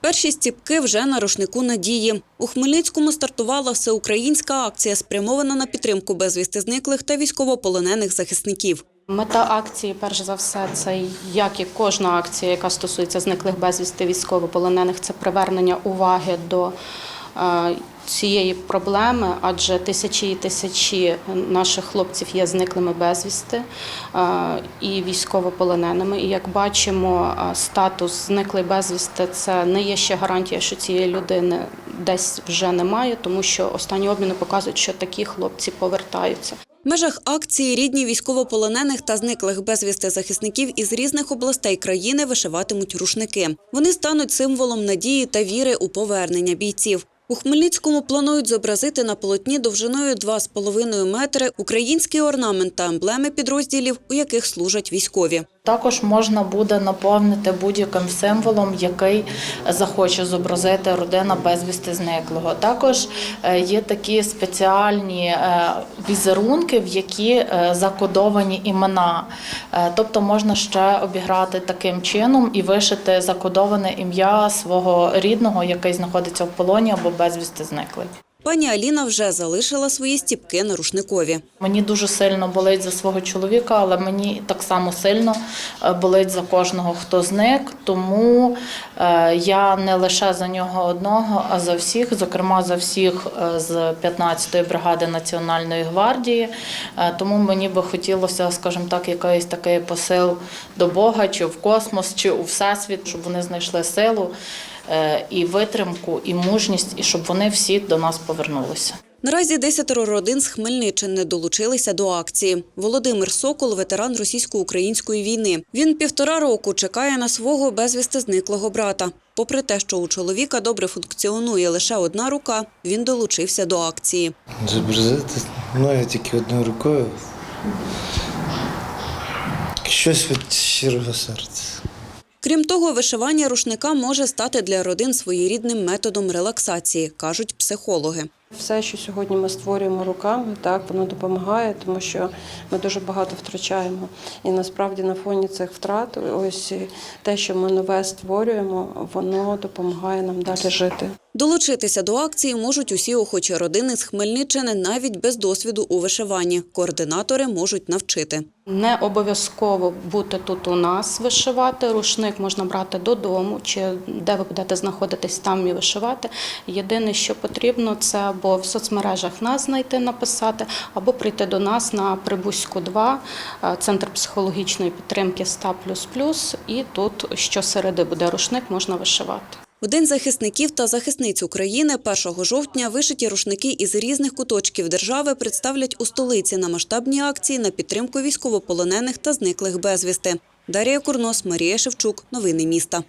Перші стіпки вже на рушнику надії. У Хмельницькому стартувала всеукраїнська акція, спрямована на підтримку безвісти зниклих та військовополонених захисників. Мета акції, перш за все, це як і кожна акція, яка стосується зниклих безвісти військовополонених, це привернення уваги до цієї проблеми, адже тисячі і тисячі наших хлопців є зниклими безвісти е, і військовополоненими. І як бачимо, е, статус зниклий безвісти це не є ще гарантія, що цієї людини десь вже немає, тому що останні обміни показують, що такі хлопці повертаються. В межах акції рідні військовополонених та зниклих безвісти захисників із різних областей країни вишиватимуть рушники. Вони стануть символом надії та віри у повернення бійців. У Хмельницькому планують зобразити на полотні довжиною 2,5 метри український орнамент та емблеми підрозділів, у яких служать військові. Також можна буде наповнити будь-яким символом, який захоче зобразити родина безвісти зниклого. Також е, є такі спеціальні е, візерунки, в які е, закодовані імена. Тобто можна ще обіграти таким чином і вишити закодоване ім'я свого рідного, який знаходиться в полоні або безвісти зниклий. Пані Аліна вже залишила свої стіпки на рушникові. Мені дуже сильно болить за свого чоловіка, але мені так само сильно е, болить за кожного, хто зник. Тому е, я не лише за нього одного, а за всіх, зокрема за всіх е, з 15-ї бригади Національної гвардії. Тому мені би хотілося, скажімо так, якийсь такий посил до Бога, чи в космос, чи у всесвіт, щоб вони знайшли силу і витримку, і мужність, і щоб вони всі до нас повернулися. Наразі десятеро родин з Хмельниччини долучилися до акції. Володимир Сокол – ветеран російсько-української війни. Він півтора року чекає на свого безвісти зниклого брата. Попри те, що у чоловіка добре функціонує лише одна рука, він долучився до акції. Зобразити мною тільки одною рукою. Щось від щирого серця. Крім того, вишивання рушника може стати для родин своєрідним методом релаксації, кажуть психологи. Все, що сьогодні ми створюємо руками, так воно допомагає, тому що ми дуже багато втрачаємо. І насправді на фоні цих втрат, ось те, що ми нове створюємо, воно допомагає нам далі жити. Долучитися до акції можуть усі охочі родини з Хмельниччини навіть без досвіду у вишиванні. Координатори можуть навчити. Не обов'язково бути тут у нас вишивати. Рушник можна брати додому, чи де ви будете знаходитись там і вишивати. Єдине, що потрібно, це або в соцмережах нас знайти, написати, або прийти до нас на Прибузьку 2, е, центр психологічної підтримки СТА++, і тут щосереди буде рушник, можна вишивати. День захисників та захисниць України 1 жовтня вишиті рушники із різних куточків держави представлять у столиці на масштабній акції на підтримку військовополонених та зниклих безвісти. Дарія Курнос, Марія Шевчук. Новини міста.